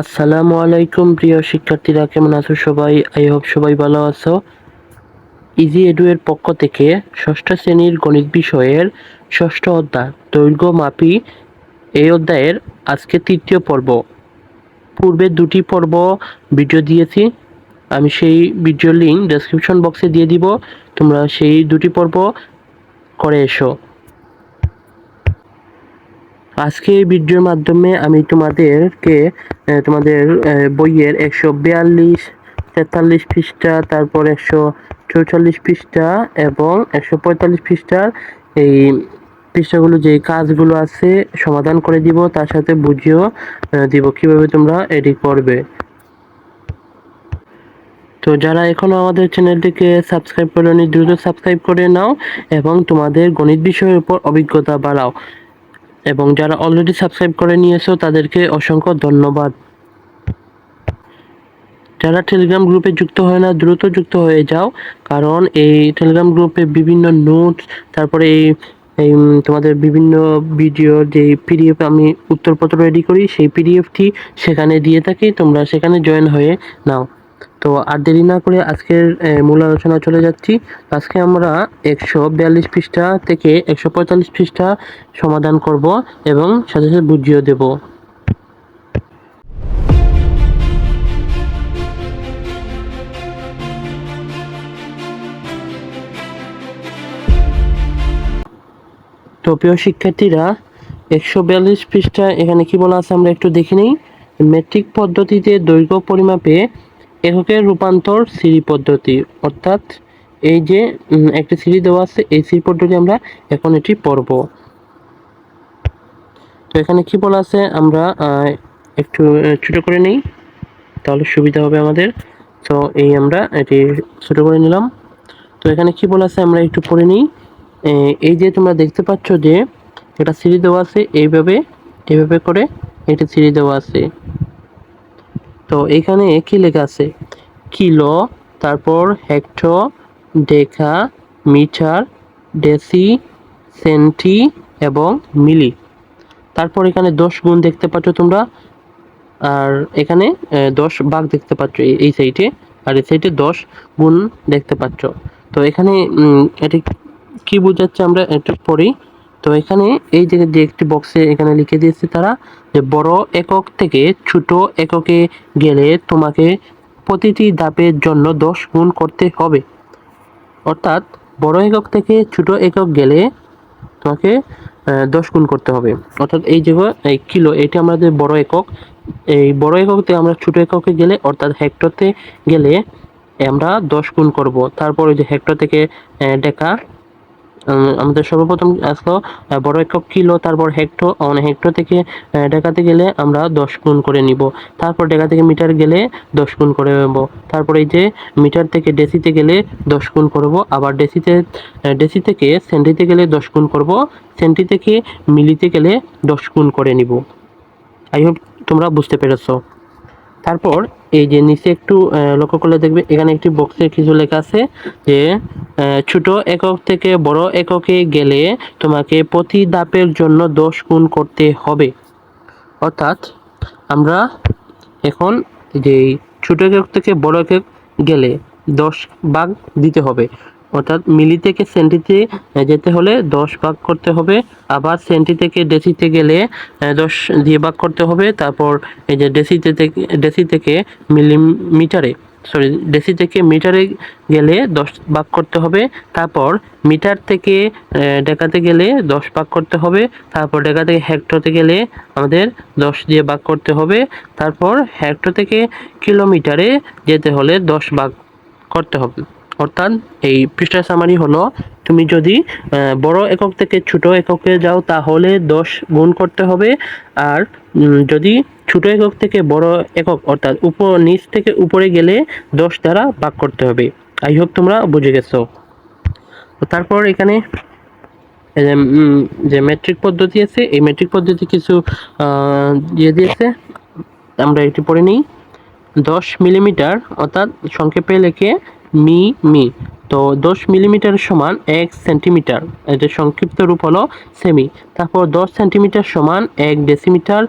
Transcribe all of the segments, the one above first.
আসসালামু আলাইকুম, প্রিয় শিক্ষার্থীরা, কেমন আছো সবাই? আই হোপ সবাই ভালো আছো। ইজি এডু এর পক্ষ থেকে ষষ্ঠ শ্রেণির গণিত বিষয়ের ষষ্ঠ অধ্যায়, দৈর্ঘ্য মাপি। এই অধ্যায়ের আজকে তৃতীয় পর্ব। পূর্বে দুটি পর্ব ভিডিও দিয়েছি। আমি সেই ভিডিও লিঙ্ক ডেসক্রিপশন বক্সে দিয়ে দিব। তোমরা সেই দুটি পর্ব করে এসো। আজকে এই ভিডিওর মাধ্যমে আমি তোমাদেরকে তোমাদের বইয়ের একশো বিয়াল্লিশ, তেতাল্লিশ পৃষ্ঠা, তারপর একশো চৌচল্লিশ পৃষ্ঠা এবং একশো পঁয়তাল্লিশ পৃষ্ঠার এই পৃষ্ঠাগুলো যে কাজগুলো আছে সমাধান করে দিব, তার সাথে বুঝিয়েও দিব কীভাবে তোমরা এটি করবে। তো যারা এখনও আমাদের চ্যানেলটিকে সাবস্ক্রাইব করেনি, দ্রুত সাবস্ক্রাইব করে নাও এবং তোমাদের গণিত বিষয়ের উপর অভিজ্ঞতা বাড়াও। এবং যারা অলরেডি সাবস্ক্রাইব করে নিয়েছো, তাদেরকে অসংখ্য ধন্যবাদ। যারা টেলিগ্রাম গ্রুপে যুক্ত হয় না, দ্রুত যুক্ত হয়ে যাও, কারণ এই টেলিগ্রাম গ্রুপে বিভিন্ন নোটস তারপরে এই এই তোমাদের বিভিন্ন ভিডিও যে পিডিএফ আমি উত্তরপত্র রেডি করি, সেই পিডিএফটি সেখানে দিয়ে থাকি, তোমরা সেখানে জয়েন হয়ে নাও। তো আর দেরি না করে আজকের মূল আলোচনা চলে যাচ্ছি। আজকে আমরা একশো বিয়াল্লিশ পৃষ্ঠা থেকে একশো পঁয়তাল্লিশ পৃষ্ঠা সমাধান করব এবং সাথে সাথে বুঝিয়ে দেব। তো প্রিয় শিক্ষার্থীরা, একশো বিয়াল্লিশ পৃষ্ঠা এখানে কি বলা আছে আমরা একটু দেখে নিই। মেট্রিক পদ্ধতিতে দৈর্ঘ্য পরিমাপে এককের রূপান্তর সিঁড়ি পদ্ধতি। অর্থাৎ এই যে একটি সিঁড়ি দেওয়া আছে, এই সিঁড়ি পদ্ধতি আমরা এখন এটি পড়ব। তো এখানে কি বলা আছে? আমরা একটু ছোট করে নিই, তাহলে সুবিধা হবে আমাদের। তো এই আমরা এটি ছোট করে নিলাম। তো এখানে কি বলা আছে? আমরা একটু পড়ে নিই। এই যে তোমরা দেখতে পাচ্ছ যে এটা সিঁড়ি দেওয়া আছে, এইভাবে এইভাবে করে এটা সিঁড়ি দেওয়া আছে। তো এখানে কি লেখা আছে? কিলো, তারপর hecto, deca, metre, deci, centi এবং মিলি। তারপর এখানে দশ গুণ দেখতে পাচ্ছ তোমরা। আর এখানে দশ ভাগ দেখতে পাচ্ছ এই- সাইডে আর এই সাইডে দশ গুণ দেখতে পাচ্ছ। তো এখানে এটি কি বোঝাচ্ছে আমরা? একটু পড়ি। তো এখানে এই যে একটি বক্সে এখানে লিখে দিয়েছে তারা যে বড় একক থেকে ছোট এককে গেলে তোমাকে প্রতিটি ধাপের জন্য দশ গুণ করতে হবে। অর্থাৎ বড় একক থেকে ছোট একক গেলে তোমাকে দশ গুণ করতে হবে। অর্থাৎ এই যে এই কিলো, এটি আমাদের বড় একক। এই বড় একক থেকে আমরা ছোট এককে গেলে, অর্থাৎ হেক্টরতে গেলে আমরা দশ গুণ করব। তারপর ওই যে হেক্টর থেকে ডেকা আমাদের সর্বপ্রথম আসলো বড় একক কিলো, তারপর হেক্টর মানে হেক্টর থেকে ডেকাতে গেলে আমরা দশ গুণ করে নিব। তারপর ডেকা থেকে মিটার গেলে দশ গুণ করে নেব। তারপর এই যে মিটার থেকে ডেসিতে গেলে দশ গুণ করব, আবার ডেসিতে ডেসি থেকে সেন্টিতে গেলে দশ গুণ করব, সেন্টি থেকে মিলিতে গেলে দশ গুণ করে নিব। আই হোপ তোমরা বুঝতে পেরেছ। তারপর এই যে নিচে একটু লক্ষ্য করলে দেখবে এখানে একটি বক্সে কিছু লেখা আছে যে ছোট একক থেকে বড় এককে গেলে তোমাকে প্রতি ধাপের জন্য দশ গুণ করতে হবে। অর্থাৎ আমরা এখন যে ছোট একক থেকে বড় একক গেলে দশ ভাগ দিতে হবে। অর্থাৎ মিলি থেকে সেন্টিতে যেতে হলে দশ ভাগ করতে হবে। আবার সেন্টি থেকে ডেসিতে গেলে দশ দিয়ে ভাগ করতে হবে। তারপর এই যে ডেসিতে থেকে, ডেসি থেকে মিলিমিটারে সরি ডেসি থেকে মিটারে গেলে দশ ভাগ করতে হবে। তারপর মিটার থেকে ডেকাতে গেলে দশ ভাগ করতে হবে। তারপর ডেকা থেকে হেক্টরতে গেলে আমাদের দশ দিয়ে ভাগ করতে হবে। তারপর হেক্টর থেকে কিলোমিটারে যেতে হলে দশ ভাগ করতে হবে। অর্থাৎ এই পৃষ্ঠা সামারি হলো তুমি যদি বড় একক থেকে ছোট এককে যাও তাহলে দশ গুণ করতে হবে। আর যদি ছোট একক থেকে বড় একক অর্থাৎ উপর নিচ থেকে উপরে গেলে দশ দ্বারা ভাগ করতে হবে। আই হোপ তোমরা বুঝে গেছো। তারপর এখানে যে, মেট্রিক পদ্ধতি আছে এই মেট্রিক পদ্ধতি কিছু দিয়ে দিয়েছে। আমরা এটি পড়ে নিই। দশ মিলিমিটার অর্থাৎ সংক্ষেপে লেখে মি মি। তো দশ মিলিমিটার সমান এক সেন্টিমিটার। এটা সংক্ষিপ্ত রূপ হলো সেমি তারপর দশ সেন্টিমিটার সমান এক ডেসিমিটার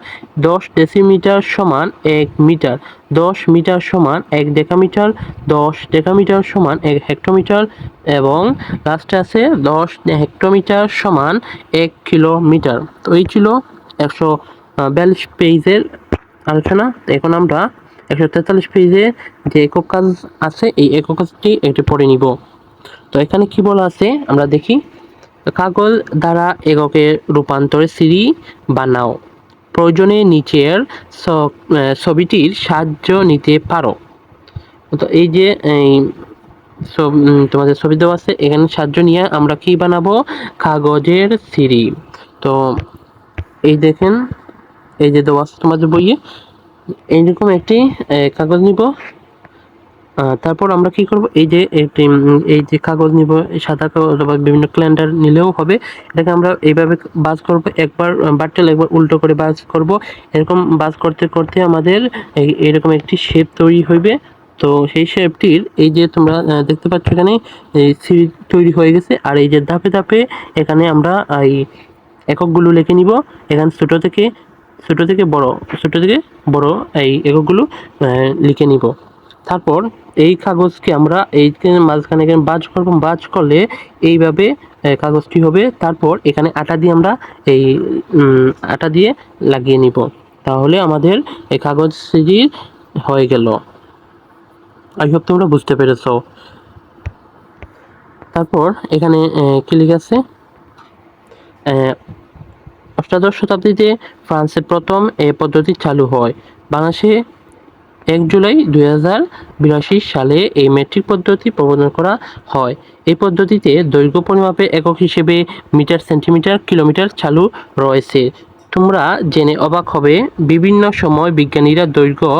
দশ ডেসিমিটার সমান এক মিটার দশ মিটার সমান এক ডেকামিটার দশ ডেকামিটার সমান এক হেক্টোমিটার এবং লাস্টে আছে দশ হেক্টোমিটার সমান এক কিলোমিটার তো এই ছিল একশো বিয়াল্লিশ পেজের আলোচনা। এখন আমরা একশো তেতাল্লিশ পেজে যে একক কাজ আছে, এই একক কাজটি একটু পড়ে নিব। তো এখানে কি বলা আছে? আমরা দেখি, কাগজ দ্বারা এককে রূপান্তরে সিঁড়ি বানাও। প্রয়োজনে নিচের ছবিটির সাহায্য নিতে পারো। তো এই যে, এই তোমাদের ছবি দেওয়া আছে, এখানে সাহায্য নিয়ে আমরা কি বানাবো? কাগজের সিঁড়ি। তো এই দেখেন, এই যে দেওয়া আছে তোমাদের বইয়ে এইরকম একটি কাগজ নিব। তারপর আমরা কি করব? এই যে একটি, এই যে কাগজ নিব সাদা কাগজ অথবা বিভিন্ন ক্যালেন্ডার নিলেও হবে। এটাকে আমরা এইভাবে বাজ করব একবার বাট্টেল একবার উল্টো করে বাজ করব। এরকম বাজ করতে করতে আমাদের এরকম একটি শেপ তৈরি হইবে। তো সেই শেপটির এই যে তোমরা দেখতে পাচ্ছ এখানে এই সিঁড়ি তৈরি হয়ে গেছে। আর এই যে ধাপে ধাপে এখানে আমরা এই এককগুলো লিখে নিব। এখানে ছোট থেকে ছোট থেকে বড় ছোট থেকে বড় এই এককগুলো লিখে নিব। তারপর এই কাগজকে আমরা এই মাঝখানে এখানে বাজ করব। বাজ করলে এইভাবে কাগজটি হবে। তারপর এখানে আটা দিয়ে আমরা এই আটা দিয়ে লাগিয়ে নিব। তাহলে আমাদের এই কাগজ সিঁড়ি হয়ে গেল। আই হোপ তোমরা বুঝতে পেরেছ। তারপর এখানে আহ, কি লেখা আছে? অষ্টাদশ শতাব্দীতে ফ্রান্সে প্রথম এই পদ্ধতি চালু হয়। বাংলাদেশে এক জুলাই দুই হাজার বিরাশি সালে এই মেট্রিক পদ্ধতি প্রবর্তন করা হয়। এই পদ্ধতিতে দৈর্ঘ্য পরিমাপে একক হিসেবে মিটার সেন্টিমিটার কিলোমিটার চালু রয়েছে। তোমরা জেনে অবাক হবে, বিভিন্ন সময় বিজ্ঞানীরা দৈর্ঘ্য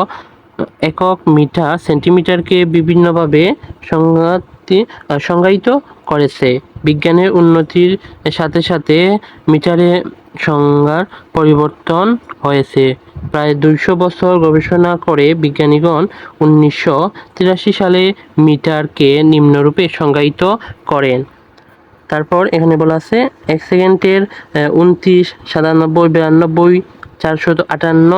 একক মিটার সেন্টিমিটারকে বিভিন্নভাবে সংজ্ঞাতি আহ, সংজ্ঞায়িত করেছে। বিজ্ঞানের উন্নতির সাথে সাথে মিটারে সংজ্ঞার পরিবর্তন হয়েছে। প্রায় দুইশো বছর গবেষণা করে বিজ্ঞানীগণ উনিশশো তিরাশি সালে মিটারকে নিম্নরূপে সংজ্ঞায়িত করেন। তারপর এখানে বলা আছে এক সেকেন্ডের উনত্রিশ সাতানব্বই বিরানব্বই চারশত আটান্ন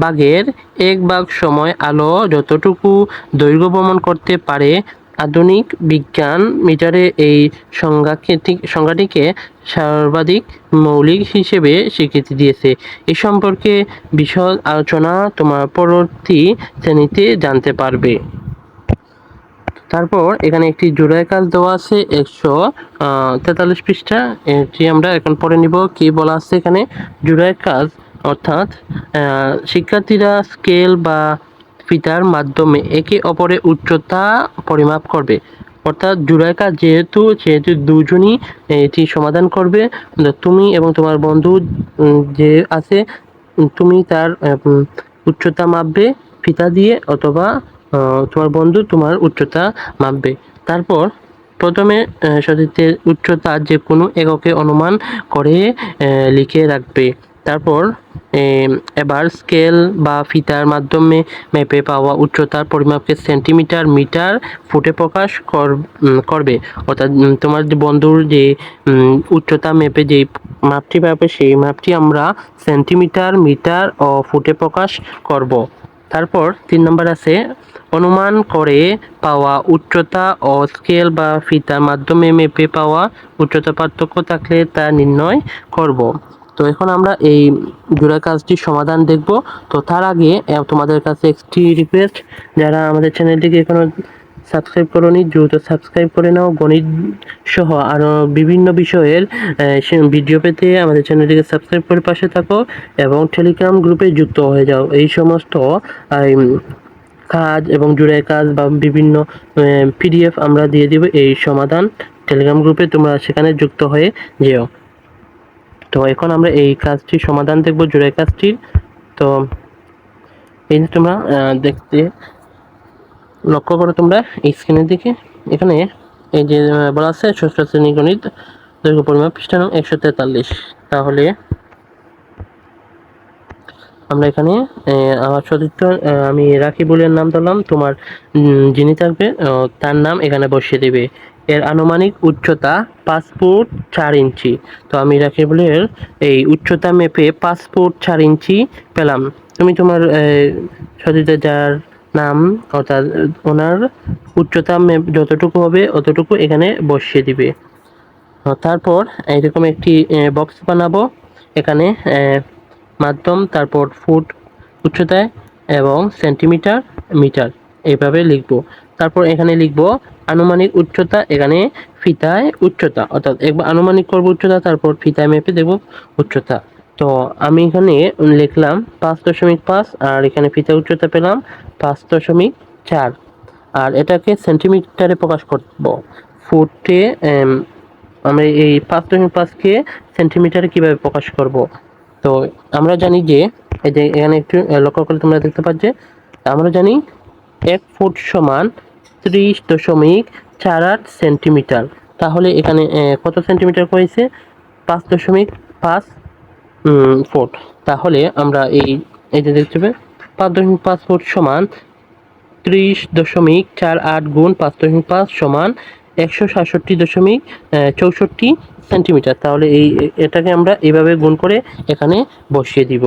ভাগের এক ভাগ সময় আলো যতটুকু দৈর্ঘ্য ভ্রমণ করতে পারে আধুনিক বিজ্ঞান মিটারে এই সংজ্ঞাটিকে সর্বাধিক মৌলিক হিসেবে স্বীকৃতি দিয়েছে। এ সম্পর্কে বিশদ আলোচনা তোমার পরবর্তী শ্রেণীতে জানতে পারবে। তারপর এখানে একটি জোড়ায় কাজ দেওয়া আছে একশো তেতাল্লিশ পৃষ্ঠা। এটি আমরা এখন পড়ে নিব কি বলা আছে এখানে। জোড়ায় কাজ অর্থাৎ শিক্ষার্থীরা স্কেল বা ফিতার মাধ্যমে একে অপরের উচ্চতা পরিমাপ করবে। অর্থাৎ কাজ যেহেতু, সেহেতু দুজনই এটি সমাধান করবে। তুমি এবং তোমার বন্ধু যে আছে তুমি তার উচ্চতা মাপবে ফিতা দিয়ে অথবা তোমার বন্ধু তোমার উচ্চতা মাপবে। তারপর প্রথমে সতীর্থের উচ্চতা যে কোনো এককে অনুমান করে লিখে রাখবে। তারপর এবার স্কেল বা ফিতার মাধ্যমে মেপে পাওয়া উচ্চতার পরিমাপকে সেন্টিমিটার মিটার ফুটে প্রকাশ কর- করবে। অর্থাৎ তোমার যে বন্ধুর যে উচ্চতা মেপে যে মাপটি পাবে, সেই মাপটি আমরা সেন্টিমিটার মিটার ও ফুটে প্রকাশ করব। তারপর, তিন নম্বর আছে, অনুমান করে পাওয়া উচ্চতা ও স্কেল বা ফিতার মাধ্যমে মেপে পাওয়া উচ্চতা পার্থক্য থাকলে তা নির্ণয় করব। তো এখন আমরা এই জোড়া কাজটির সমাধান দেখব। তো তার আগে তোমাদের কাছে একটি রিকোয়েস্ট যারা আমাদের চ্যানেলটিকে এখনও সাবস্ক্রাইব করোনি, দ্রুত সাবস্ক্রাইব করে নাও। গণিত সহ আরও বিভিন্ন বিষয়ের ভিডিও পেতে আমাদের চ্যানেলটিকে সাবস্ক্রাইব করে পাশে থাকো এবং টেলিগ্রাম গ্রুপে যুক্ত হয়ে যাও। এই সমস্ত কাজ এবং জুড়ে কাজ বা বিভিন্ন পিডিএফ আমরা দিয়ে দিব। এই সমাধান টেলিগ্রাম গ্রুপে তোমরা সেখানে যুক্ত হয়ে যেও। তো এখন আমরা এই কাজটির সমাধান দেখব জোড়াই কাজটির। তো এই যে তোমরা দেখতে লক্ষ্য করো তোমরা স্ক্রিনের দিকে। এখানে এই যে বলা আছে, ষষ্ঠ শ্রেণি গণিত, দৈর্ঘ্য পরিমাপ পৃষ্ঠা নং একশো তেতাল্লিশ। তাহলে আমরা এখানে আমার সতীর্থ আমি রাখি বলে নাম দিলাম তোমার যিনি থাকবে তার নাম এখানে বসিয়ে দেবে। এর আনুমানিক উচ্চতা পাঁচ ফুট চার ইঞ্চি। তো আমি রাকিবুলের এই উচ্চতা মেপে পাঁচ ফুট চার ইঞ্চি পেলাম। তুমি তোমার সতীতে যার নাম অর্থাৎ ওনার উচ্চতা মেপ যতটুকু হবে অতটুকু এখানে বসিয়ে দিবে। তারপর এইরকম একটি বক্স বানাবো। এখানে মাধ্যম, তারপর ফুট উচ্চতায় এবং সেন্টিমিটার মিটার এইভাবে লিখব। তারপর এখানে লিখব আনুমানিক উচ্চতা এখানে ফিতায় উচ্চতা, অর্থাৎ একবার আনুমানিক করব উচ্চতা, তারপর ফিতায় মেপে দেবো উচ্চতা। তো আমি এখানে লিখলাম পাঁচ দশমিক পাঁচ, আর এখানে ফিতা উচ্চতা পেলাম পাঁচ দশমিক চার। আর এটাকে সেন্টিমিটারে প্রকাশ করব। ফুটে আমরা এই পাঁচ দশমিক পাঁচকে সেন্টিমিটারে কীভাবে প্রকাশ করব? তো আমরা জানি যে, এই যে এখানে একটু লক্ষ্য করলে তোমরা দেখতে পাচ্ছ আমরা জানি এক ফুট সমান ত্রিশ দশমিক চার আট সেন্টিমিটার। তাহলে এখানে কত সেন্টিমিটার হয়েছে? পাঁচ দশমিক পাঁচ ফুট। তাহলে আমরা এই এই যে দেখতে পাবে পাঁচ দশমিক পাঁচ ফুট সমান ত্রিশ দশমিক চার আট গুণ পাঁচ দশমিক পাঁচ সমান একশো সাতষট্টি দশমিক চৌষট্টি সেন্টিমিটার। তাহলে এই, এটাকে আমরা এইভাবে গুণ করে এখানে বসিয়ে দিব।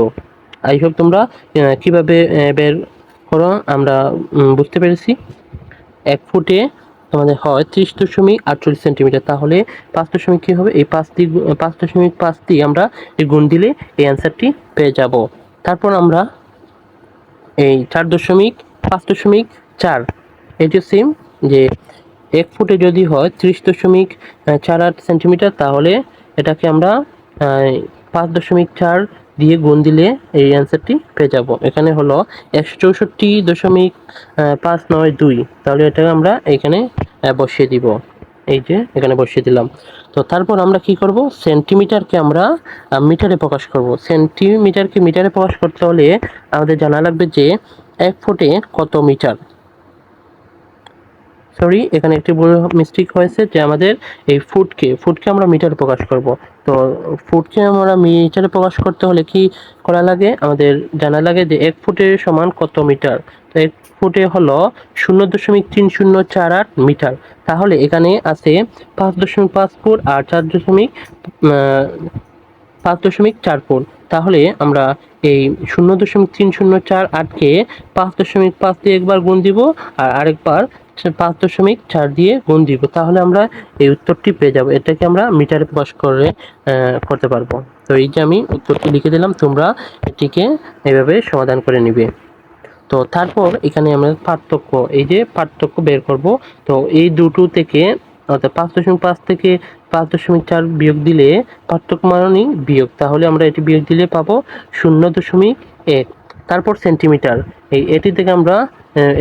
আই হোপ তোমরা কীভাবে বের করো আমরা বুঝতে পেরেছি। এক ফুটে আমাদের হয় ত্রিশ দশমিক আটচল্লিশ সেন্টিমিটার। তাহলে পাঁচ দশমিক কী হবে? এই পাঁচ দিয়ে পাঁচ দশমিক পাঁচ দিয়ে আমরা গুণ দিলে এই অ্যান্সারটি পেয়ে যাব। তারপর আমরা এই চার দশমিক, পাঁচ দশমিক চার, এটি সেম যে এক ফুটে যদি হয় ত্রিশ দশমিক চার আট সেন্টিমিটার, তাহলে এটাকে আমরা পাঁচ দশমিক চার দিয়ে গুণ দিলে এই অ্যান্সারটি পেয়ে যাব। এখানে হলো একশো চৌষট্টি দশমিক পাঁচ নয় দুই। তাহলে এটাকে আমরা এখানে বসিয়ে দিব। এই যে, এখানে বসিয়ে দিলাম। তো তারপর আমরা কি করব? সেন্টিমিটারকে আমরা মিটারে প্রকাশ করব। সেন্টিমিটারকে মিটারে প্রকাশ করতে হলে আমাদের জানা লাগবে যে এক ফুটে কত মিটার? সরি এখানে একটি বড় মিস্টেক হয়েছে যে আমাদের এই ফুটকে ফুটকে আমরা মিটারে প্রকাশ করব। তো ফুটকে আমরা মিটারে প্রকাশ করতে হলে কি করা লাগে? আমাদের জানা লাগে যে এক ফুটের সমান কত মিটার তো এক ফুটে হলো শূন্য দশমিক তিন শূন্য চার আট মিটার তাহলে এখানে আছে পাঁচ দশমিক পাঁচ ফুট আর চার দশমিক পাঁচ দশমিক চার ফুট। তাহলে আমরা এই শূন্য দশমিক তিন শূন্য চার আটকে পাঁচ দশমিক পাঁচ দিয়ে একবার গুণ দিব আর আরেকবার পাঁচ দশমিক চার দিয়ে গুণ দিব। তাহলে আমরা এই উত্তরটি পেয়ে যাব। এটাকে আমরা মিটারে প্রকাশ করে করতে পারব। তো এই যে আমি উত্তরটি লিখে দিলাম, তোমরা এটিকে এভাবে সমাধান করে নিবে। তো তারপর এখানে আমরা পার্থক্য, এই যে পার্থক্য বের করব। তো এই দুটো থেকে, অর্থাৎ পাঁচ দশমিক পাঁচ থেকে পাঁচ দশমিক চার বিয়োগ দিলে পার্থক্য মানই বিয়োগ। তাহলে আমরা এটি বিয়োগ দিলে পাবো শূন্য দশমিক এক। তারপর সেন্টিমিটার, এই এটি থেকে আমরা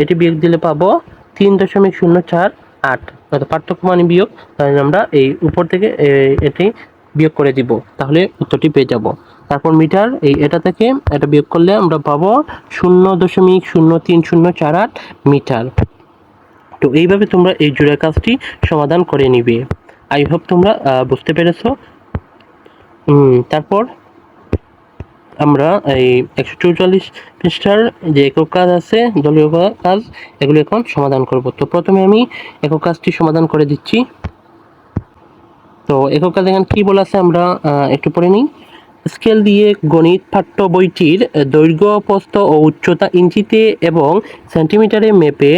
এটি বিয়োগ দিলে পাবো তিন দশমিক শূন্য চার আট। অর্থাৎ পার্থক্য মানে বিয়োগ, তাহলে আমরা এই উপর থেকে এটি বিয়োগ করে দিব। তাহলে উত্তরটি পেয়ে যাব। তারপর মিটার, এই এটা থেকে এটা বিয়োগ করলে আমরা পাবো শূন্য দশমিক শূন্য তিন শূন্য চার আট মিটার। তো এইভাবে তোমরা এই জোড়া কাজটি সমাধান করে নিবে। আই হোপ তোমরা বুঝতে পেরেছ। তারপর আমরা এই একশো চৌচল্লিশ পৃষ্ঠার যে একক কাজ আছে, দলীয় কাজ, এগুলো এখন সমাধান করব। তো প্রথমে আমি একক কাজটি সমাধান করে দিচ্ছি। তো একক কাজ এখানে কি বলা আছে আমরা একটু পড়ে নিই। স্কেল দিয়ে গণিত পাঠ্য বইটির দৈর্ঘ্য, প্রস্থ ও উচ্চতা ইঞ্চিতে এবং সেন্টিমিটারে মেপে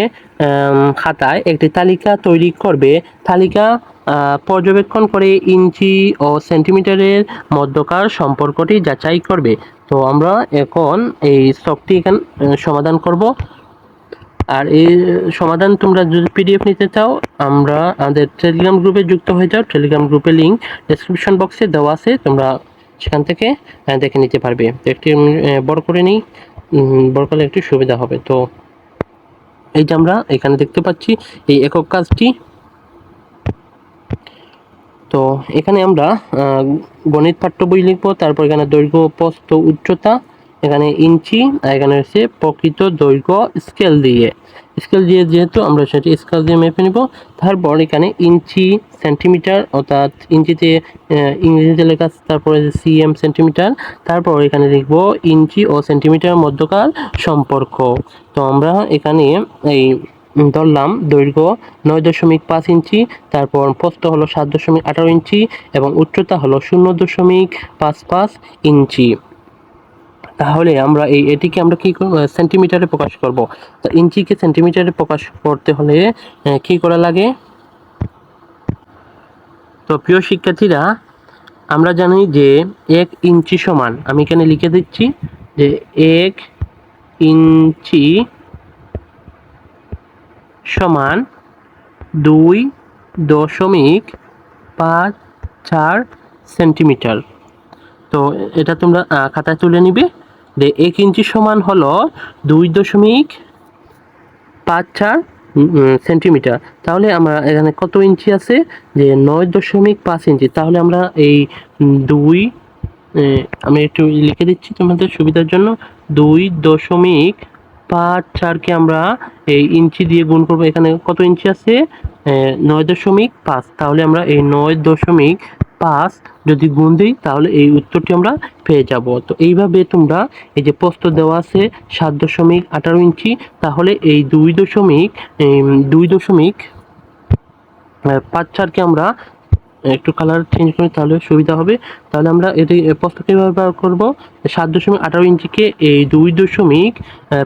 খাতায় একটি তালিকা তৈরি করবে। তালিকা পর্যবেক্ষণ করে ইঞ্চি ও সেন্টিমিটারের মধ্যকার সম্পর্কটি যাচাই করবে। তো আমরা এখন এই স্টকটি এখানে সমাধান করব। আর এই সমাধান তোমরা যদি পিডিএফ নিতে চাও, আমরা আমাদের টেলিগ্রাম গ্রুপে যুক্ত হয়ে যাও। টেলিগ্রাম গ্রুপে লিঙ্ক ডেসক্রিপশন বক্সে দেওয়া আছে। তোমরা সেখান থেকে দেখে নিতে পারবে। একটি বড় করে নিই বড় করলে একটু সুবিধা হবে। তো এই যে আমরা এখানে দেখতে পাচ্ছি, এই একক কাজটি তো এখানে আমরা গণিত পাঠ্য বই লিখব, তারপর এখানে দৈর্ঘ্য, প্রস্থ, উচ্চতা, এখানে ইঞ্চি, আর এখানে হচ্ছে প্রকৃত দৈর্ঘ্য স্কেল দিয়ে। স্কেল দিয়ে যেহেতু আমরা সেটি স্কেল দিয়ে মেপে নিব, তারপর এখানে ইঞ্চি সেন্টিমিটার, অর্থাৎ ইঞ্চিতে ইংরেজিতে লেখা তারপরে সিএম সেন্টিমিটার, তারপর এখানে লিখব ইঞ্চি ও সেন্টিমিটার মধ্যকার সম্পর্ক। তো আমরা এখানে এই ধরলাম দৈর্ঘ্য নয় দশমিক পাঁচ ইঞ্চি, তারপর প্রস্থ হলো সাত দশমিক আঠারো ইঞ্চি এবং উচ্চতা হলো শূন্য দশমিক পাঁচ পাঁচ ইঞ্চি। তাহলে আমরা এই এটিকে আমরা কি করব সেন্টিমিটারে প্রকাশ করব? তো ইঞ্চিকে সেন্টিমিটারে প্রকাশ করতে হলে কি করা লাগে? তো প্রিয় শিক্ষার্থীরা, আমরা জানি যে এক ইঞ্চি সমান, আমি এখানে লিখে দিচ্ছি যে এক ইঞ্চি সমান দুই দশমিক পাঁচ চার সেন্টিমিটার। তো এটা তোমরা খাতায় তুলে নিবে যে এক ইঞ্চি সমান হলো দুই দশমিক পাঁচ চার সেন্টিমিটার। তাহলে আমরা এখানে কত ইঞ্চি আছে? যে নয় দশমিক পাঁচ ইঞ্চি। তাহলে আমরা এই দুই আমি একটু লিখে দিচ্ছি তোমাদের সুবিধার জন্য। দুই দশমিক পাঁচ চারকে আমরা এই ইঞ্চি দিয়ে গুণ করব। এখানে কত ইঞ্চি আছে? নয় দশমিক পাঁচ। তাহলে আমরা এই নয় দশমিক পাঁচ যদি গুণ দিই, তাহলে এই উত্তরটি আমরা পেয়ে যাব। তো এইভাবে তোমরা এই যে প্রস্থ দেওয়া আছে সাত দশমিক আঠারো ইঞ্চি, তাহলে এই দুই দশমিক দুই দশমিক পাঁচ চারকে আমরা একটু কালার চেঞ্জ করি তাহলে সুবিধা হবে। তাহলে আমরা এটি প্রস্থ কীভাবে বার করব। সাত দশমিক আঠারো ইঞ্চিকে এই দুই দশমিক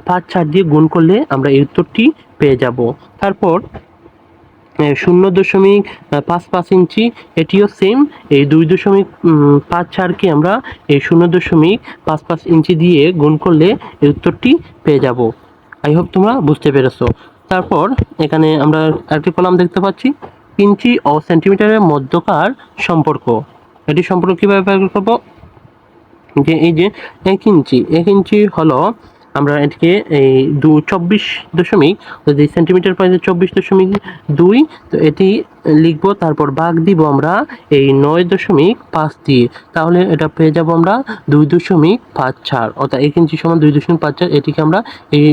পাঁচ চার দিয়ে গুণ করলে আমরা এই উত্তরটি পেয়ে যাব। তারপর শূন্য দশমিক পাঁচ পাঁচ ইঞ্চি, এটিও সেম এই দুই দশমিক পাঁচ চারকে আমরা এই শূন্য দশমিক, পাঁচ পাঁচ ইঞ্চি দিয়ে গুণ করলে এই উত্তরটি পেয়ে যাব। আই হোপ তোমরা বুঝতে পেরেছ। তারপর, এখানে আমরা একটি কলাম দেখতে পাচ্ছি। ইঞ্চি ও সেন্টিমিটারের মধ্যকার সম্পর্ক। এটি সম্পর্ক কীভাবে বের করব? যে এই যে এক ইঞ্চি এক ইঞ্চি হলো আমরা এটিকে এই দু চব্বিশ দশমিক, যদি সেন্টিমিটার পাই যে চব্বিশ দশমিক দুই, তো এটি লিখব, তারপর ভাগ দিব আমরা এই নয় দশমিক পাঁচ দিয়ে তাহলে এটা পেয়ে যাব আমরা দুই দশমিক পাঁচ চার, অর্থাৎ এক ইঞ্চি সমান দুই দশমিক পাঁচ চার, এটিকে আমরা এই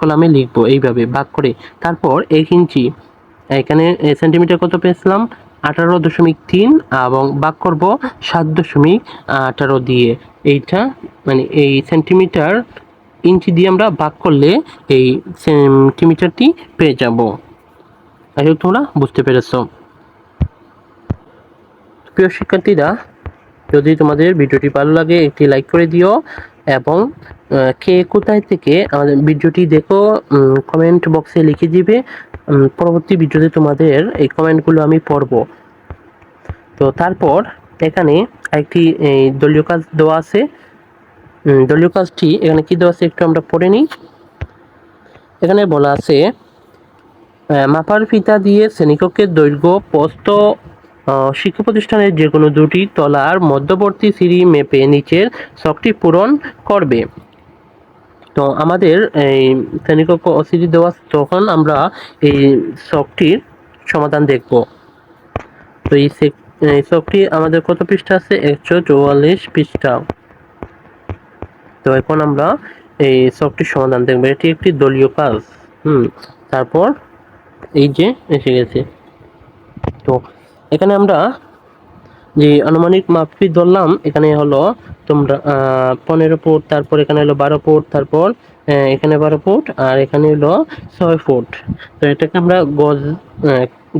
কলামে লিখব এইভাবে ভাগ করে। তারপর এক ইঞ্চি এখানে সেন্টিমিটার কত পেয়েছিলাম? আঠারো দশমিক তিন এবং ভাগ করব সাত দশমিক আঠারো দিয়ে। এইটা মানে এই সেন্টিমিটার ইঞ্চি দিয়ে আমরা ভাগ করলে এই সেন্টিমিটারটি পেয়ে যাব। হোপ তোমরা বুঝতে পেরেছ। প্রিয় শিক্ষার্থীরা, যদি তোমাদের ভিডিওটি ভালো লাগে, একটি লাইক করে দিও এবং কে কোথায় থেকে আমাদের ভিডিওটি দেখো কমেন্ট বক্সে লিখে দিবে। পরবর্তী ভিডিওতে তোমাদের এই কমেন্টগুলো আমি পড়ব। তো তারপর এখানে একটি এই দলীয় কাজ দেওয়া আছে। দলীয় কাজটি এখানে কি দেওয়া আছে একটু আমরা পড়ে নিই। এখানে বলা আছে মাপার ফিতা দিয়ে শ্রেণীকক্ষের দৈর্ঘ্য প্রস্থ আহ, শিক্ষা প্রতিষ্ঠানের যে কোনো দুটি তলার মধ্যবর্তী সিঁড়ি মেপে নিচের শখটি পূরণ করবে। তো আমাদের এই শ্রেণীকক্ষ অসিডি দেওয়া তখন আমরা এই শখটির সমাধান দেখব। তো এই শখটি আমাদের কত পৃষ্ঠা আছে? একশো চৌয়াল্লিশ পৃষ্ঠা। তো এখন আমরা এই শখটির সমাধান দেখব। এটি একটি দলীয় কাজ। হুম, তারপর এই যে এসে গেছে। তো এখানে আমরা যে আনুমানিক মাপটি ধরলাম, এখানে হলো তোমরা পনেরো ফুট, তারপর এখানে হলো বারো ফুট, তারপর এখানে বারো ফুট, আর এখানে হলো ছয় ফুট। তো এটাকে আমরা গজ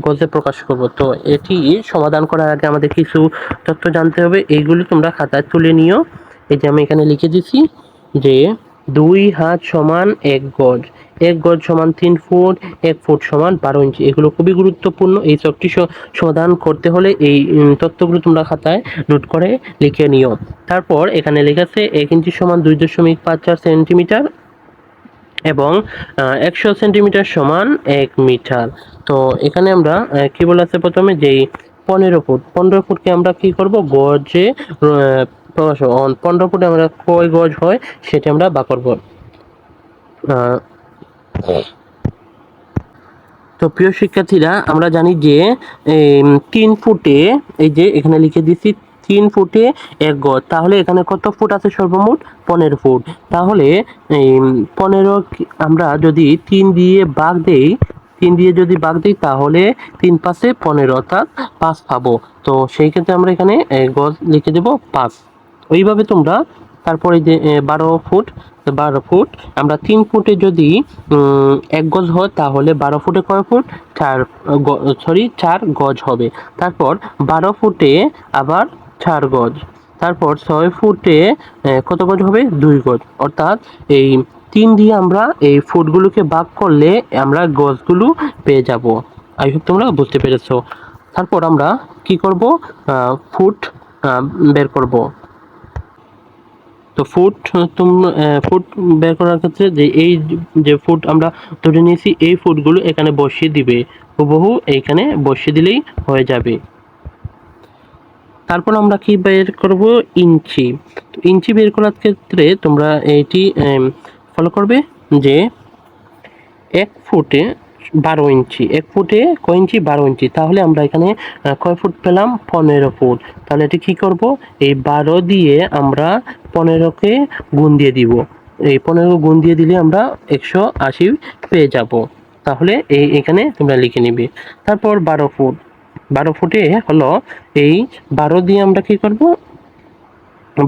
গজে প্রকাশ করব। তো এটি সমাধান করার আগে আমাদের কিছু তথ্য জানতে হবে। এইগুলি তোমরা খাতায় তুলে নিও। এই যে আমি এখানে লিখে দিছি যে দুই হাত সমান এক গজ। এক গজ সমান তিন ফুট, এক ফুট সমান বারো ইঞ্চি। এগুলো খুবই গুরুত্বপূর্ণ। এই চকটি স- সমাধান করতে হলে এই তথ্যগুলো তোমরা খাতায় নোট করে লিখে নিও। তারপর এখানে লেখা আছে, এক ইঞ্চি সমান দুই দশমিক পাঁচ চার সেন্টিমিটার এবং একশো সেন্টিমিটার সমান এক মিটার। তো এখানে আমরা কি বলা আছে প্রথমে? যেই পনেরো ফুট। পনেরো ফুটকে আমরা কি করব? গজে প্রকাশ পনেরো ফুটে আমরা কয় গজ হয়? সেটা আমরা বা করব। তো প্রিয় শিক্ষার্থীরা, আমরা জানি যে তিন ফুটে, এই যে এখানে লিখে দিচ্ছি তিন ফুটে এক গজ। তাহলে এখানে কত ফুট আছে সর্বমোট? পনেরো ফুট। তাহলে এই পনেরো আমরা যদি তিন দিয়ে ভাগ দেই, তিন দিয়ে যদি বাঘ দিই, তাহলে তিন পাশে পনেরো, অর্থাৎ পাঁচ পাবো। তো সেই ক্ষেত্রে আমরা এখানে গজ লিখে দেব পাঁচ। ওইভাবে তোমরা তারপর যে বারো ফুট বারো ফুট, আমরা তিন ফুটে যদি এক গজ হয়, তাহলে বারো ফুটে কয় ফুট? চার সরি, চার গজ হবে। তারপর বারো ফুটে আবার চার গজ। তারপর ছয় ফুটে কত গজ হবে? দুই গজ। অর্থাৎ এই তিন দিয়ে আমরা এই ফুটগুলোকে ভাগ করলে আমরা গজগুলো পেয়ে যাব। আই হোপ তোমরা বুঝতে পেরেছ। তারপর আমরা কি করব? ফুট বের করব। তো ফুট তোমরা ফুট বের করার ক্ষেত্রে যে এই যে ফুট আমরা ধরে নিয়েছি, এই ফুটগুলো এখানে বসিয়ে দিবে। হুবহু এইখানে বসিয়ে দিলেই হয়ে যাবে। তারপর আমরা কি বের করব? ইঞ্চি। তো ইঞ্চি বের করার ক্ষেত্রে তোমরা এইটি ফলো করবে যে এক ফুটে বারো ইঞ্চি। এক ফুটে কয় ইঞ্চি? বারো ইঞ্চি। তাহলে আমরা এখানে কয় ফুট পেলাম? পনেরো ফুট। তাহলে এটা কি করব? এই বারো দিয়ে আমরা পনেরোকে গুণ দিয়ে দিব। এই পনেরো গুণ দিয়ে দিলে আমরা একশো আশি পেয়ে যাব। তাহলে এই এখানে তোমরা লিখে নিবে। তারপর বারো ফুট। বারো ফুটে হলো এই বারো দিয়ে আমরা কি করব?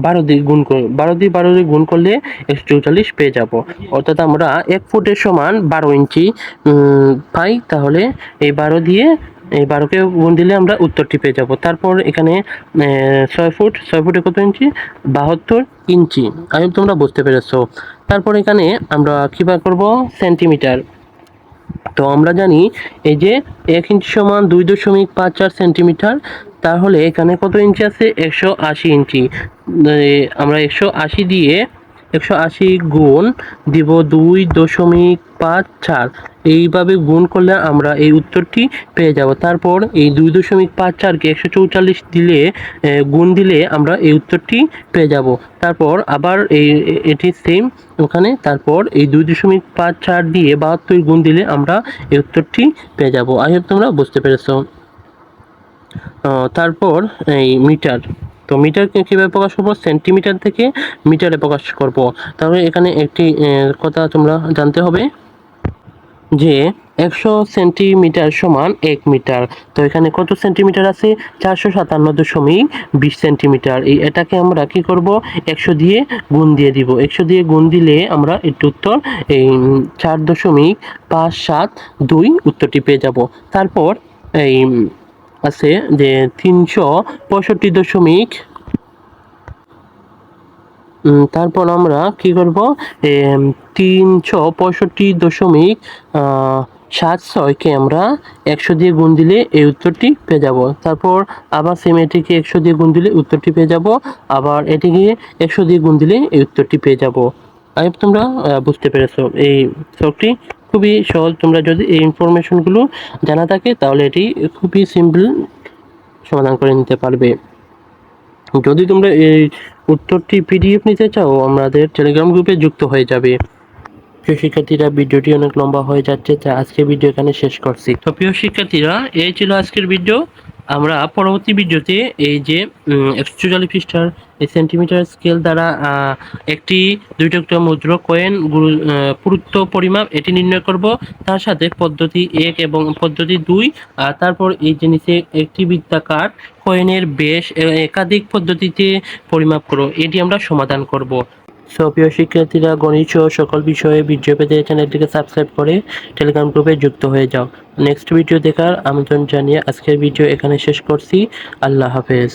বারো দিয়ে গুণ কর, বারো দিয়ে বারো দিয়ে গুণ করলে একশো চৌচল্লিশ পেয়ে যাব। অর্থাৎ আমরা এক ফুটের সমান বারো ইঞ্চি পাই, তাহলে এই বারো দিয়ে, এই বারোকে গুণ দিলে আমরা উত্তরটি পেয়ে যাব। তারপর এখানে ছয় ফুট, ছয় ফুটে কত ইঞ্চি? বাহাত্তর ইঞ্চি। আমি, তোমরা বুঝতে পেরেছ। তারপর এখানে আমরা কী বার করব? সেন্টিমিটার। তো আমরা জানি, এই যে এক ইঞ্চি সমান দুই দশমিক পাঁচ চার সেন্টিমিটার তাহলে এখানে কত ইঞ্চি আছে? একশো আশি ইঞ্চি। আমরা একশো আশি দিয়ে একশো আশি গুণ দিব দুই দশমিক পাঁচ চার। এইভাবে গুণ করলে আমরা এই উত্তরটি পেয়ে যাব। তারপর এই দুই দশমিক পাঁচ চারকে একশো চৌচল্লিশ দিলে গুণ দিলে আমরা এই উত্তরটি পেয়ে যাব। তারপর আবার এই, এটি সেম ওখানে তারপর এই দুই দশমিক পাঁচ চার দিয়ে বাহাত্তর গুণ দিলে আমরা এই উত্তরটি পেয়ে যাব। আই হোপ তোমরা বুঝতে পেরেছ। তারপর এই মিটার। তো মিটারকে কীভাবে প্রকাশ করব? সেন্টিমিটার থেকে মিটারে প্রকাশ করব। তাহলে এখানে একটি কথা তোমরা জানতে হবে যে একশো সেন্টিমিটার সমান এক মিটার। তো এখানে কত সেন্টিমিটার আছে? চারশো সাতান্ন দশমিক বিশ সেন্টিমিটার। এই এটাকে আমরা কি করব? একশো দিয়ে গুণ দিয়ে দিব। একশো দিয়ে গুণ দিলে আমরা একটু উত্তর, এই, চার দশমিক পাঁচ সাত দুই উত্তরটি পেয়ে যাব। তারপর এই আছে যে তিনশো পঁয়ষট্টি দশমিক তারপর আমরা কি করব? তিনশো পঁয়ষট্টি দশমিক সাত ছয়কে আমরা একশো দিয়ে গুণ দিলে এই উত্তরটি পেয়ে যাব। তারপর আবার সেম এটিকে একশো দিয়ে গুণ দিলে উত্তরটি পেয়ে যাব। আবার এটিকে একশো দিয়ে গুণ দিলে এই উত্তরটি পেয়ে যাব। হোপ তোমরা বুঝতে পেরেছ এই শখটি খুবই সহজ। তোমরা যদি এই ইনফরমেশনগুলো জানা থাকে, তাহলে এটি খুবই সিম্পল সমাধান করে নিতে পারবে। যদি তোমরা এই উত্তরটি পিডিএফ নিতে চাও, আমাদের টেলিগ্রাম গ্রুপে যুক্ত হয়ে যাবে। প্রিয় শিক্ষার্থীরা, ভিডিওটি অনেক লম্বা হয়ে যাচ্ছে, তাই আজকের ভিডিও এখানে শেষ করছি। তো প্রিয় শিক্ষার্থীরা, এই ছিল আজকের ভিডিও আমরা পরবর্তী ভিডিওতে এই যে একশো চুয়াল্লিশ পৃষ্ঠার সেন্টিমিটার স্কেল দ্বারা একটি দুই টুকরা মুদ্রা কয়েন গুরু পুরুত্ব পরিমাপ এটি নির্ণয় করব। তার সাথে পদ্ধতি এক এবং পদ্ধতি দুই তারপর এই জিনিসে একটি বৃত্তাকার কয়েনের বেশ একাধিক পদ্ধতিতে পরিমাপ করো এটি আমরা সমাধান করব। সো প্রিয় শিক্ষার্থীরা, গণিত সহ সকল বিষয়ে ভিডিও পেতে চ্যানেলটিকে সাবস্ক্রাইব করে টেলিগ্রাম গ্রুপে যুক্ত হয়ে যাও। নেক্সট ভিডিও দেখার আমন্ত্রণ জানিয়ে আজকের ভিডিও এখানে শেষ করছি। আল্লাহ হাফেজ।